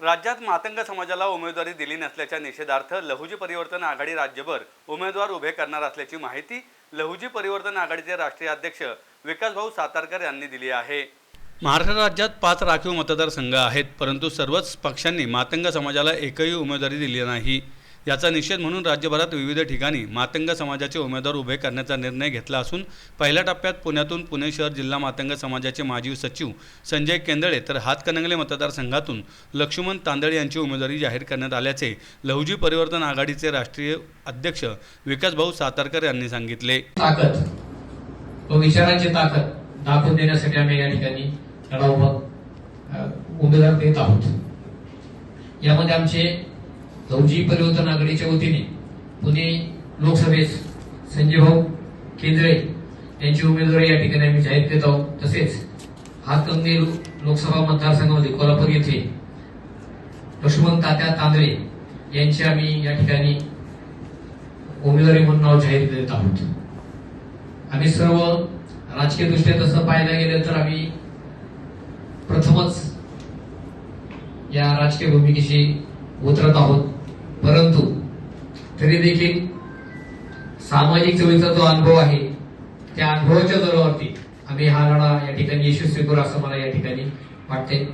राज्यात मातंग समाजाला उमेदवारी दिली नसल्याच्या निषेधार्थ लहुजी परिवर्तन आघाडी राज्यभर उमेदवार उभे करणार असल्याची माहिती लहुजी परिवर्तन आघाडीचे राष्ट्रीय अध्यक्ष विकासभाऊ सातारकर यांनी दिली आहे. महाराष्ट्र राज्यात पाच राखीव मतदारसंघ आहेत परंतु सर्वच पक्षांनी मातंग समाजाला एकही उमेदवारी दिली नाही. याचा निषेध म्हणून राज्यभरात विविध ठिकाणी मातंग समाजाचे उमेदवार उभे करण्याचा निर्णय घेतला असून पहिल्या टप्प्यात पुण्यातून पुणे शहर जिल्हा मातंग समाजाचे माजी सचिव संजय केंदळे तर हातकणंगले मतदारसंघातून लक्ष्मण तांदळे यांची उमेदवारी जाहीर करण्यात आल्याचे लहुजी परिवर्तन आघाडीचे राष्ट्रीय अध्यक्ष विकासभाऊ सातारकर यांनी सांगितले. ताकद. विचारांची ताकद दाखवून देण्यासाठी आम्ही या ठिकाणी लढा उमेदवार देत आहोत. यामध्ये आमचे लवजी परिवर्तन आघाडीच्या वतीने पुणे लोकसभेस संजय भाऊ केंद्रे यांची उमेदवारी या ठिकाणी आम्ही जाहीर देत आहोत. तसेच हातकंगे लोकसभा मतदारसंघामध्ये कोल्हापूर येथे लक्ष्मण तात्या तांदळे यांची आम्ही या ठिकाणी उमेदवारी म्हणून नाव जाहीर देत आहोत. आम्ही सर्व राजकीय दृष्ट्या तसं पाहायला गेलं तर आम्ही प्रथमच या राजकीय भूमिकेशी उतरत आहोत. परंतु तरी देखील सामाजिक चळवळीचा जो अनुभव आहे त्या अनुभवाच्या जोरावरती आम्ही हा लढा या ठिकाणी यशस्वी करू असं मला या ठिकाणी वाटते